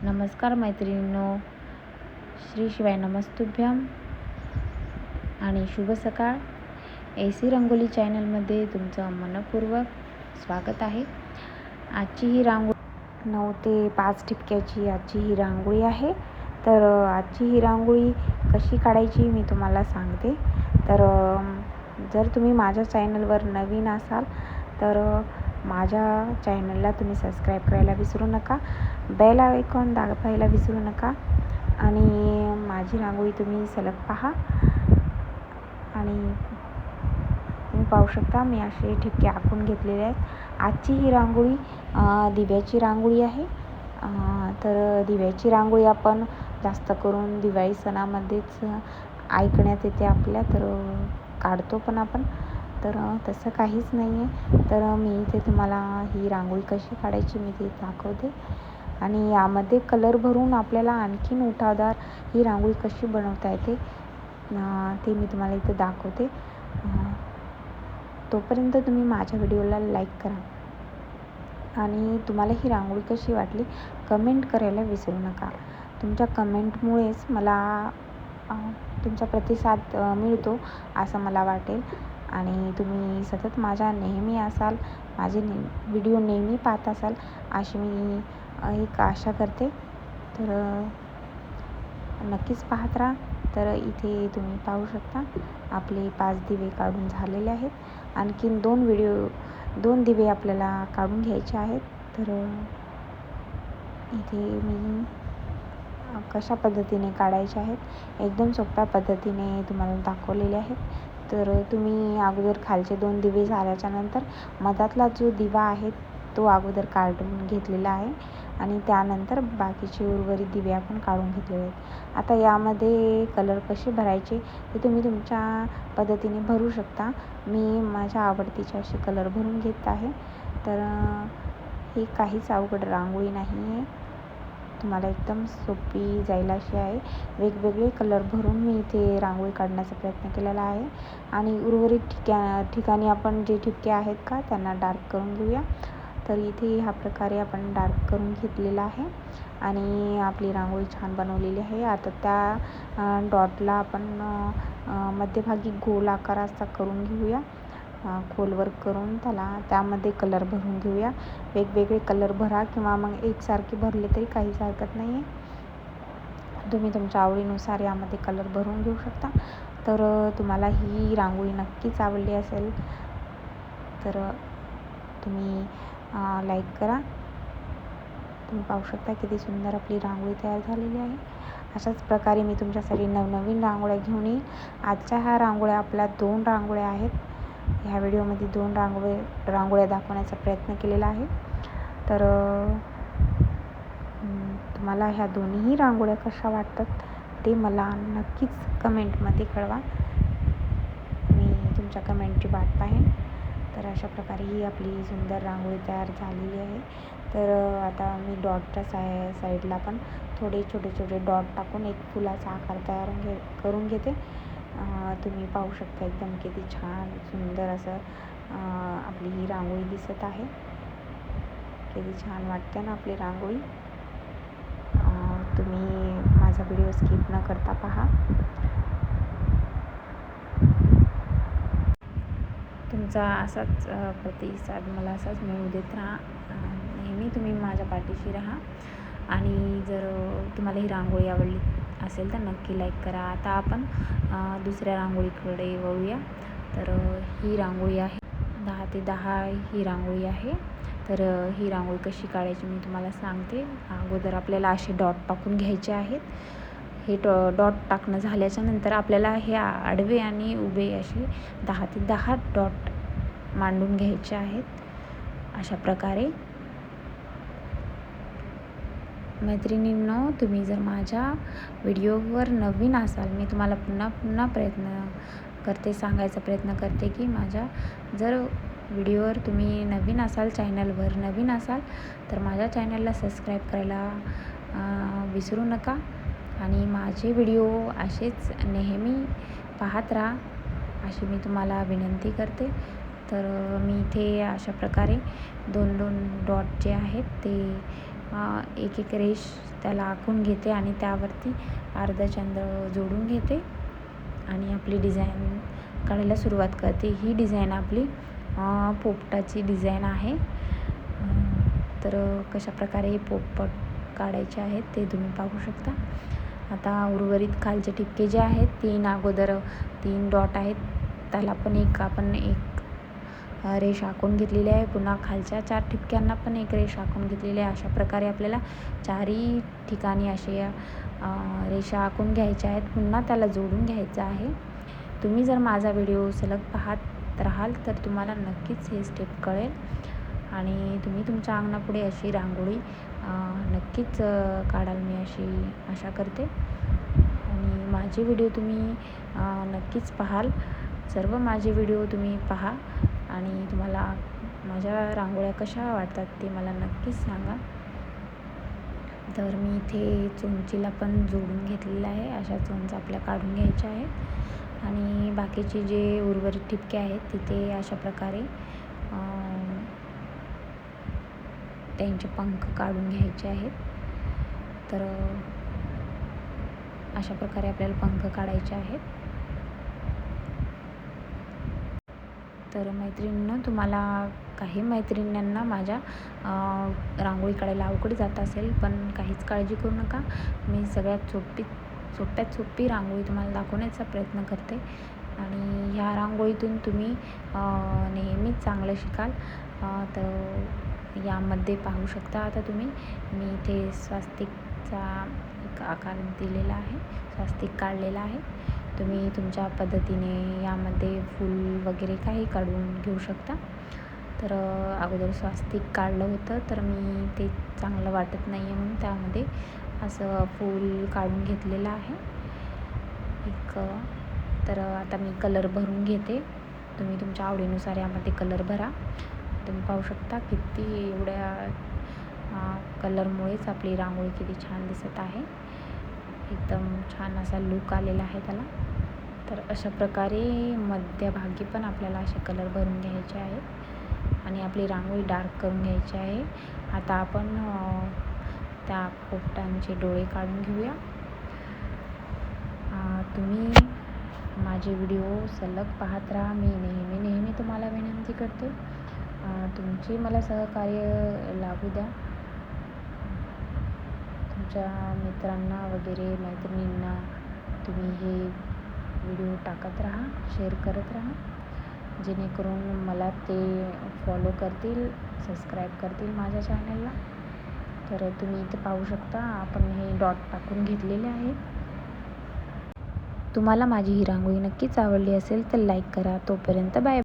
नमस्कार मैत्रिणींनो. श्री शिवाय नमस्तुभ्यम. आणि शुभ सकाळ. ए सी रंगोली चॅनलमध्ये तुमचं मनपूर्वक स्वागत आहे. आजची ही रांगोळी नऊ ते पाच ठिपक्याची आजची ही रांगोळी आहे. तर आजची ही रांगोळी कशी काढायची मी तुम्हाला सांगते. तर जर तुम्ही माझ्या चॅनलवर नवीन असाल तर माझ्या चॅनलला तुम्ही सबस्क्राईब करायला विसरू नका. बेल आयकॉन दाबायला विसरू नका. आणि माझी रांगोळी तुम्ही सलग पहा. आणि तुम्ही पाहू शकता मी असे ठिपके आखून घेतलेले आहेत. आजची ही रांगोळी दिव्याची रांगोळी आहे. तर दिव्याची रांगोळी आपण जास्त करून दिवाळी सणामध्येच ऐकण्यात येते आपल्या तर काढतो पण आपण. तर तसं काहीच नाही आहे तर मी इथे तुम्हाला ही रांगोळी कशी काढायची मी ते दाखवते. आणि यामध्ये कलर भरून आपल्याला आणखीन उठावदार ही रांगोळी कशी बनवता येते ते मी तुम्हाला इथे दाखवते. तोपर्यंत तुम्ही माझ्या व्हिडिओला लाईक करा. आणि तुम्हाला ही रांगोळी कशी वाटली कमेंट करायला विसरू नका. तुमच्या कमेंटमुळेच मला तुमचा प्रतिसाद मिळतो असं मला वाटेल. आणि तुम्ही सतत माझ्या नेहमी असाल माझे ने व्हिडिओ नेहमी पाहत असाल अशी मी एक आशा करते. तर नक्कीच पाहत राहा. तर इथे तुम्ही पाहू शकता आपले पाच दिवे काढून झालेले आहेत. आणखीन दोन व्हिडिओ दोन दिवे आपल्याला काढून घ्यायचे आहेत. तर इथे मी कशा पद्धतीने काढायचे आहेत? एकदम सोप्या पद्धतीने तुम्हाला दाखवलेले आहेत. तर तुम्ही अगोदर खालचे दोन दिवे झाल्याच्यानंतर मधातला जो दिवा आहे तो अगोदर काढून घेतलेला आहे आणि त्यानंतर बाकीचे उर्वरित दिवे आपण काढून घेतलेले आहेत. आता यामध्ये कलर कसे भरायचे ते तुम्ही तुमच्या पद्धतीने भरू शकता. मी माझ्या आवडतीचे असे कलर भरून घेत आहे. तर ही काहीच अवघड रांगोळी नाही आहे तुम्हाला एकदम सोपी जाईल अशी आहे. वेगवेगळे कलर भरून मी इथे रांगोळी काढण्याचा प्रयत्न केलेला आहे. आणि उर्वरित ठिका ठिकाणी आपण जे ठिपके आहेत का त्यांना डार्क करून घेऊया. तर इथे ह्या प्रकारे आपण डार्क करून घेतलेला आहे. आणि आपली रांगोळी छान बनवलेली आहे. आता त्या डॉटला आपण मध्यभागी गोल आकार असा करून घेऊया. खोल खोलवर करून त्याला त्यामध्ये कलर भरून घेऊया. वेगवेगळे कलर भरा किंवा मग एकसारखे भरले तरी काहीच हरकत नाही आहे तुम्ही तुमच्या आवडीनुसार यामध्ये कलर भरून घेऊ शकता. तर तुम्हाला ही रांगोळी नक्कीच आवडली असेल. तर तुम्ही लाईक करा. तुम्ही पाहू शकता किती सुंदर आपली रांगोळी तयार झालेली आहे. अशाच प्रकारे मी तुमच्यासाठी नवनवीन रांगोळ्या घेऊन येईल. आजच्या ह्या रांगोळ्या आपल्या दोन रांगोळ्या आहेत. ह्या व्हिडिओमध्ये दोन रांगोळी रांगोळ्या दाखवण्याचा प्रयत्न केलेला आहे. तर तुम्हाला ह्या दोन्हीही रांगोळ्या कशा वाटतात ते मला नक्कीच कमेंटमध्ये कळवा. मी तुमच्या कमेंटची वाट पाहेन. तर अशा प्रकारे ही आपली सुंदर रांगोळी तयार झालेली आहे. तर आता मी डॉटच्या साय साईडला पण थोडे छोटे छोटे डॉट टाकून एक फुलाचा आकार तयार घे करून घेते. तुम्ही पाहू शकता एकदम किती छान सुंदर असं आपली ही रांगोळी दिसत आहे. किती छान वाटते ना आपली रांगोळी. तुम्ही माझा व्हिडिओ स्किप न करता पहा. तुमचा असाच प्रतिसाद मला असाच मिळू देत राहा. नेहमी तुम्ही माझ्या पाठीशी राहा. आणि जर तुम्हाला ही रांगोळी आवडली असेल तर नक्की लाईक करा. आता आपण दुसऱ्या रांगोळीकडे वळूया. तर ही रांगोळी आहे. दहा ते दहा ही रांगोळी आहे. तर ही रांगोळी कशी काढायची मी तुम्हाला सांगते. अगोदर आपल्याला असे डॉट टाकून घ्यायचे आहेत. हे डॉ डॉट टाकणं झाल्याच्यानंतर आपल्याला हे आडवे आणि उभे असे दहा ते दहा डॉट मांडून घ्यायचे आहेत. अशा प्रकारे. मैत्रिणींनो तुम्ही जर माझ्या व्हिडिओवर नवीन असाल मी तुम्हाला पुन्हा पुन्हा प्रयत्न करते सांगायचा प्रयत्न करते की माझ्या जर व्हिडिओवर तुम्ही नवीन असाल चॅनलवर नवीन असाल तर माझ्या चॅनलला सबस्क्राईब करायला विसरू नका. आणि माझे व्हिडिओ असेच नेहमी पाहत राहा अशी मी तुम्हाला विनंती करते. तर मी इथे अशा प्रकारे दोन दोन डॉट जे आहेत ते एक एक रेष त्याला आखून घेते आणि त्यावरती अर्धचंद्र जोडून घेते. आणि आपली डिझाईन काढायला सुरुवात करते. ही डिझाईन आपली पोपटाची डिझाईन आहे. तर कशा प्रकारे पोपट काढायचे आहेत ते तुम्ही पाहू शकता. आता उर्वरित खालचे ठिपके जे आहेत तीन अगोदर तीन डॉट आहेत. त्याला पण एक आपण एक रेष आखून घेतलेली आहे. पुन्हा खालच्या चार ठिपक्यांना पण एक रेष आखून घेतलेली आहे. अशा प्रकारे आपल्याला चारही ठिकाणी असे रेषा आखून घ्यायच्या आहेत. पुन्हा त्याला जोडून घ्यायचं आहे. तुम्ही जर माझा व्हिडिओ सलग पाहत राहाल तर तुम्हाला नक्कीच हे स्टेप कळेल. आणि तुम्ही तुमच्या अंगणापुढे अशी रांगोळी नक्कीच काढाल. मी अशी आशा करते. आणि माझे व्हिडिओ तुम्ही नक्कीच पाहाल. सर्व माझे व्हिडिओ तुम्ही पहा. आणि तुम्हाला माझ्या रांगोळ्या कशा वाटतात ते मला नक्कीच सांगा. तर मी इथे चोंचीला पण जोडून घेतलेलं आहे. अशा चोंच आपल्या काढून घ्यायच्या आहेत. आणि बाकीचे जे उर्वरित ठिपके आहेत तिथे अशा प्रकारे त्यांचे पंख काढून घ्यायचे आहेत. तर अशा प्रकारे आपल्याला पंख काढायचे आहेत. तर मैत्रिणीनं तुम्हाला काही मैत्रिणींना माझ्या रांगोळी काढायला अवघड जात असेल पण काहीच काळजी करू नका. मी सगळ्यात सोपी सोप्यात सोपी रांगोळी तुम्हाला दाखवण्याचा प्रयत्न करते. आणि ह्या रांगोळीतून तुम्ही नेहमीच चांगलं शिकाल. तर यामध्ये पाहू शकता आता तुम्ही. मी इथे स्वास्तिकचा एक आकार दिलेला आहे स्वास्तिक काढलेला आहे. तुम्ही तुमच्या पद्धतीने यामध्ये फूल वगैरे काही काढून घेऊ शकता. तर अगोदर स्वास्तिक काढलं होतं तर मी ते चांगलं वाटत नाही आहे म्हणून त्यामध्ये असं फूल काढून घेतलेलं आहे. एक तर आता मी कलर भरून घेते. तुम्ही तुमच्या आवडीनुसार यामध्ये कलर भरा. तुम्ही पाहू शकता किती एवढ्या कलरमुळेच आपली रांगोळी किती छान दिसत आहे. एकदम छान असा लूक आलेला आहे त्याला. तर अशा प्रकारे मध्यभागी पण आपल्याला असे कलर भरून घ्यायचे आहेत. आणि आपली रांगोळी डार्क करून घ्यायची आहे. आता आपण त्या पोपटांचे डोळे काढून घेऊया. तुम्ही माझे व्हिडिओ सलग पाहत राहा. मी नेहमी नेहमी तुम्हाला विनंती करते. तुमची मला सहकार्य लागू द्या. तुमच्या मित्रांना वगैरे मैत्रिणींना तुम्ही हे व्हिडिओ टाकत राहा शेअर करत राहा. जेणेकरून मला ते फॉलो करतील सबस्क्राईब करतील माझ्या चॅनलला तर तुम्ही इथे पाहू शकता आपण हे डॉट टाकून घेतलेले आहेत. तुम्हाला माझी ही रांगोळी नक्कीच आवडली असेल तर लाईक करा. तोपर्यंत बाय